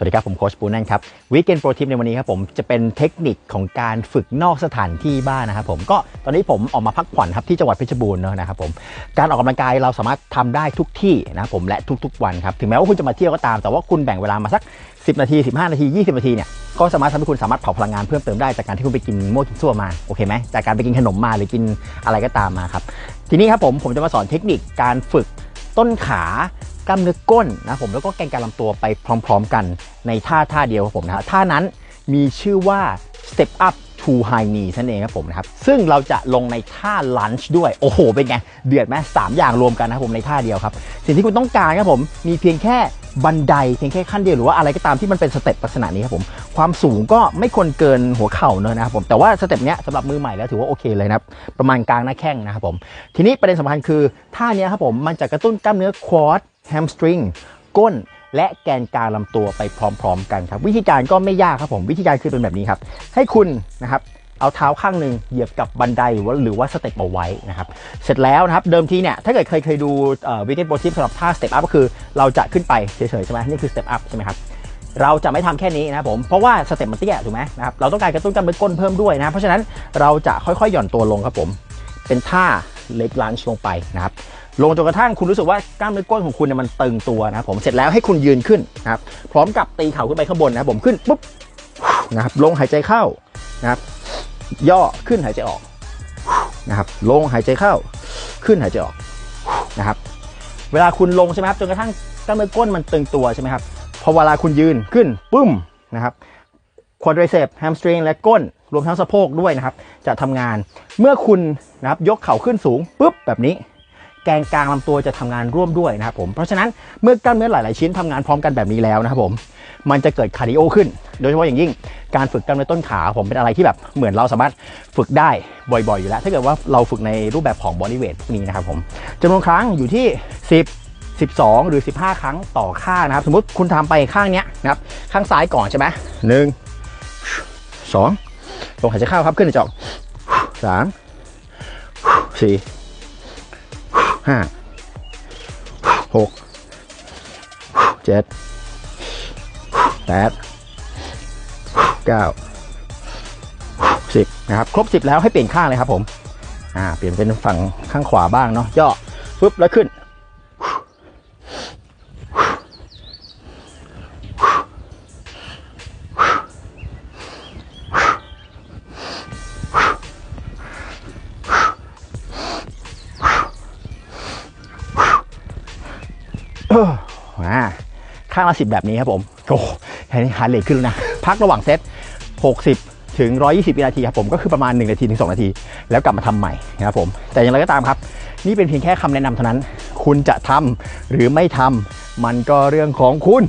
สวัสดีครับ ผมโคชปูนั่นครับวีเกนโปรทิปในวันนี้ครับผมจะเป็นเทคนิคของการฝึกนอกสถานที่บ้านนะครับผมก็ตอนนี้ผมออกมาพักผ่อนครับที่จังหวัดเพชรบูรณ์เนอะนะครับผมการออกกำลังกายเราสามารถทำได้ทุกที่นะครับผมและทุกๆ วันครับถึงแม้ว่าคุณจะมาเที่ยวก็ตาม แต่ว่าคุณแบ่งเวลามาสัก 10 นาที 15 นาที 20 นาทีเนี่ยก็สามารถทำให้คุณสามารถเผาพลังงานเพิ่มเติมได้จากการที่คุณไปกินโม่กินซั่วมาโอเคไหมจากการไปกินขนมมาหรือกินอะไรก็ตามมาครับทีนี้ครับผมผมจะมาสอนเทคนิคการฝึกต้นขา ล้ามเนื้อก้นนะผมแล้วก็แกนกลารลำตัวไปพร้อมๆกันในท่าท่าเดียวครับผมนะฮะท่านั้นมีชื่อว่า step up to high knee นั่นเองครับผมนะครับ ซึ่งเราจะลงในท่า lunge ด้วย โอ้โห เป็นไง เดือดไหมสามอย่างรวมกันนะครับผมในท่าเดียวครับ สิ่งที่คุณต้องการครับผม มีเพียงแค่ บันไดเพียงแค่ขั้นเดียวหรือว่าอะไรก็ตามที่มันเป็นสเต็ปลักษณะนี้ครับผมความสูงก็ไม่ควรเกินหัวเข่าเนอะนะครับผมแต่ว่าสเต็ปเนี้ยสำหรับมือใหม่แล้วถือว่าโอเคเลยนะครับประมาณกลางหน้าแข้งนะครับผมทีนี้ประเด็นสำคัญคือท่าเนี้ยครับผมมันจะกระตุ้นกล้ามเนื้อควอดแฮมสตริงก้นและแกนกลางลำตัวไปพร้อม ๆ กันครับ วิธีการก็ไม่ยากครับผมวิธีการคือเป็นแบบนี้ครับ ให้คุณนะครับ เอาเท้าข้างหนึ่งเหยียบกับบันไดหรือว่าหรือว่าสเต็ปเอาไว้นะครับ เสร็จแล้วนะครับเดิมทีเนี่ยถ้าเกิดเคยเคยดูวิดีโอโปรทิปสำหรับท่าสเต็ปอัพก็คือเราจะขึ้นไปเฉยๆใช่ไหมนี่คือสเต็ปอัพใช่ไหมครับเราจะไม่ทำแค่นี้นะครับผม เพราะว่าสเต็ปมันเตี้ยถูกไหมนะครับ เราต้องการกระตุ้นกล้ามเนื้อก้นเพิ่มด้วยนะ เพราะฉะนั้นเราจะค่อยๆ หย่อนตัวลงครับผม เป็นท่าเล็กลันช์ลงไปนะครับ ลงจนกระทั่งคุณรู้สึกว่ากล้ามเนื้อก้นของคุณเนี่ยมันตึงตัวนะครับผม เสร็จแล้วให้คุณยืนขึ้นนะครับ พร้อมกับตีเข่าขึ้นไปข้างบนนะครับผม ขึ้นปุ๊บนะครับ ลงหายใจเข้านะครับ ย่อขึ้นหายใจออกนะครับลงหายใจเข้า ขึ้นหายใจออกนะครับ เวลาคุณลงใช่ไหมครับจนกระทั่งกล้ามเนื้อก้นมันตึงตัวใช่ไหมครับพอเวลาคุณยืนขึ้นปุ้มนะครับควอดริเซปแฮมสตริงและก้น รวมทั้งสะโพกด้วยนะครับ จะทำงานเมื่อคุณนะครับยกเข่าขึ้นสูงปุ๊บแบบนี้ แกนกลางลำตัวจะทำงานร่วมด้วยนะครับผมเพราะฉะนั้นเมื่อกล้ามเนื้อหลาย ๆ ชิ้นทำงานพร้อมกันแบบนี้แล้วนะครับผมมันจะเกิดคาร์ดิโอขึ้น โดยเฉพาะอย่างยิ่งการฝึกกล้ามเนื้อต้นขาผมเป็นอะไรที่แบบเหมือนเราสามารถฝึกได้บ่อย ๆ อยู่แล้ว ถ้าเกิดว่าเราฝึกในรูปแบบของบอดี้เวทนี้นะครับผมจำนวนครั้งอยู่ที่ 10 12 หรือ 15 ครั้งต่อข้างนะครับ สมมติคุณทำไปข้างเนี้ยนะครับข้างซ้ายก่อนใช่ไหมหนึ่งสองลงหายใจเข้าครับขึ้นในจอกสามสี่ ห้าหกเจ็ดแปดเก้าสิบนะครับ ครบสิบแล้วให้เปลี่ยนข้างเลยครับผม อ่า เปลี่ยนเป็นฝั่งข้างขวาบ้างเนาะย่อปุ๊บแล้วขึ้น เออมา ข้างละสิบแบบนี้ครับผมโอ้แค่นี้ฮาร์ดเรทขึ้นแล้วนะ พักระหว่างเซต 60 ถึง 120 วินาทีครับผม ก็คือประมาณ 1 นาที ถึง 2 นาที แล้วกลับมาทำใหม่นะครับผม แต่อย่างไรก็ตามครับ นี่เป็นเพียงแค่คำแนะนำเท่านั้น คุณจะทำหรือไม่ทำมันก็เรื่องของคุณ